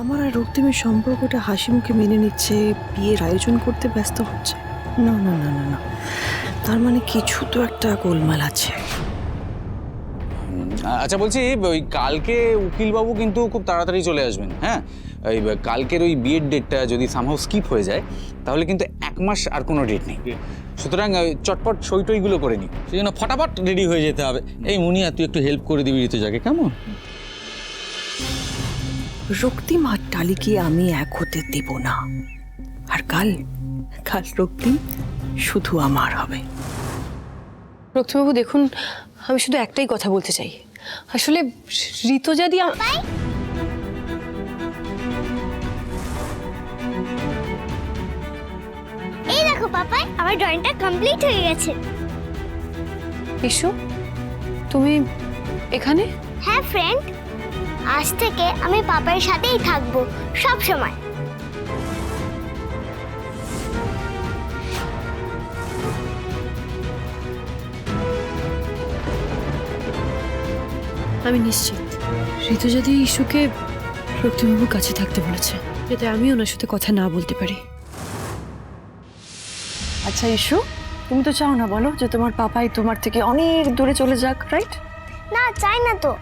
আমার আর রক্তিমের সম্পর্কটা হাসি মুখে মেনে নিচ্ছে, বিয়ের আয়োজন করতে ব্যস্ত হচ্ছে। না না না না না। তার মানে কিছু তো একটা গোলমাল আছে। আচ্ছা বলছি, ওই কালকে উকিলবাবু কিন্তু খুব তাড়াতাড়ি চলে আসবেন হ্যাঁ? ওই কালকের ওই বিয়ের ডেটটা যদি সামহাও স্কিপ হয়ে যায়, তাহলে কিন্তু এক মাস আর কোনো ডেট নেই। সুতরাং চটপট সই টইগুলো করে নিই সেই জন্য ফটাফট রেডি হয়ে যেতে হবে। এই মুনিয়া, তুই একটু হেল্প করে দিবি ঋতুজাকে, কেমন? রক্তিম আর টালিকে আমি এক হতে দেব না। আর কাল কাল রক্তিম শুধু আমার হবে। রক্তিমবাবু দেখুন আমি শুধু একটাই কথা বলতে চাই। আসলে ঋতুজা দি এই দেখো পাপাই আমার ড্রয়িংটা কমপ্লিট হয়ে গেছে। বিশু তুমি এখানে? হ্যাঁ ফ্রেন্ড আজ থেকে আমি পাপার সাথেই থাকব সব সময়। আমি নিশ্চিত ঋতু যদি ইস্যুকে রক্তিমবাবুর কাছে থাকতে বলেছে যাতে আমি ওনার সাথে কথা না বলতে পারি। আচ্ছা ইস্যু তুমি তো চাও না বলো যে তোমার পাপাই তোমার থেকে অনেক দূরে চলে যাক রাইট না চাই না তো।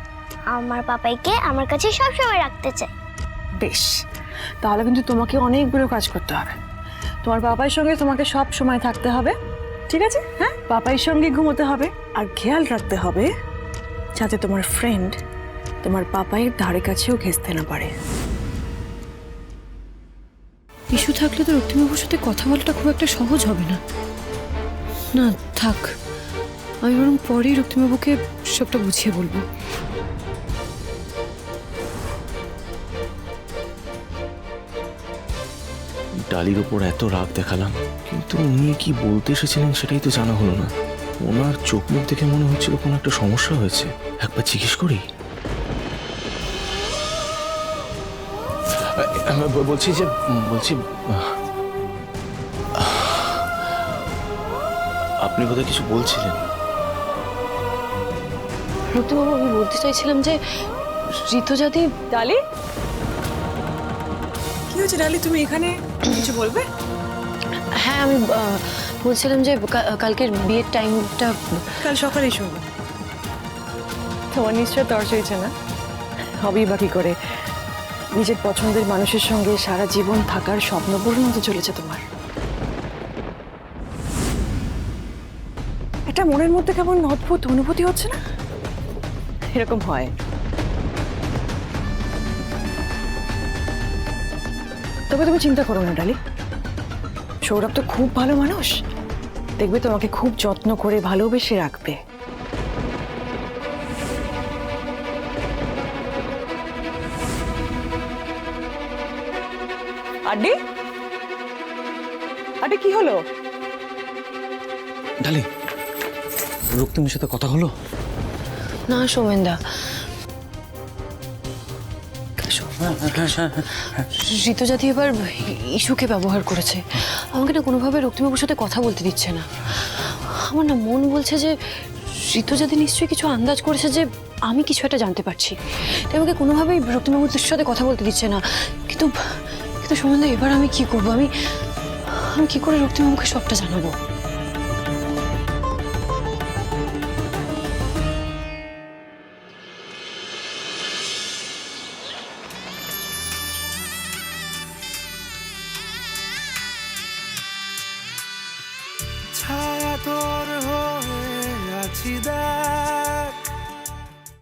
আমার পাপাইকে আমার কাছে সব সময় রাখতে চাই বেশ তাহলে কিন্তু তোমাকে অনেকগুলো কাজ করতে হবে। তোমার বাবার সঙ্গে তোমাকে সব সময় থাকতে হবে ঠিক আছে? হ্যাঁ? বাবার সঙ্গে ঘুমোতে হবে আর খেয়াল রাখতে হবে যাতে তোমার ফ্রেন্ড তোমার পাপাইয়ের ধারে কাছেও ঘেসতে না পারে। ইস্যু থাকলে তো রক্তিমবাবুর সাথে কথা বলাটা খুব একটা সহজ হবে না। না থাক আমি বরং পরেই রক্তিমবাবুকে সবটা বুঝিয়ে বলব। ডালির ওপর এত রাগ দেখালাম। কিন্তু উনি কি বলতে এসেছিলেন সেটাই তো জানা হলো না। ওনার চোখ মুখ দেখে মনে হচ্ছিল কোনো একটা সমস্যা হয়েছে। একবার জিজ্ঞেস করি। বলছি যে, বলছি আপনি বোধহয় কিছু বলছিলেন? আমি বলতে চাইছিলাম যে, ঋতুজাদি ডালি কি হয়েছে ডালি? তুমি এখানে কিছু বলবে? হ্যাঁ আমি বলছিলাম যে কালকের বিয়ের টাইমটা কাল সকালেই শুনব। তোমার নিশ্চয় তর্স হয়েছে না? হবেই বাকি করে? নিজের পছন্দের মানুষের সঙ্গে সারা জীবন থাকার স্বপ্ন পূরণ হতে চলেছে তোমার। একটা মনের মধ্যে কেমন অদ্ভুত অনুভূতি হচ্ছে না? এরকম হয়। তবে তুমি চিন্তা করো না ডালি। সৌরভ তো খুব ভালো মানুষ। দেখবে তোমাকে খুব যত্ন করে ভালোবেসে রাখবে। আড্ডি? আড্ডি কি হলো? ডালি রক্তিমের সাথে কথা হলো? না সোমেনদা। ঋতুজাতি এবার ইস্যুকে ব্যবহার করেছে। আমাকে না কোনোভাবে রক্তিমবাবুর সাথে কথা বলতে দিচ্ছে না। আমার না মন বলছে যে ঋতুজাতি নিশ্চয়ই কিছু আন্দাজ করেছে যে আমি কিছু একটা জানতে পারছি। তাই আমাকে কোনোভাবেই রক্তিমবাবুর সাথে কথা বলতে দিচ্ছে না। কিন্তু কিন্তু সম্বন্ধে এবার আমি কি করব? আমি আমি কী করে রক্তিমবাবুকে সবটা জানাব? তোর হয়ে আছি দা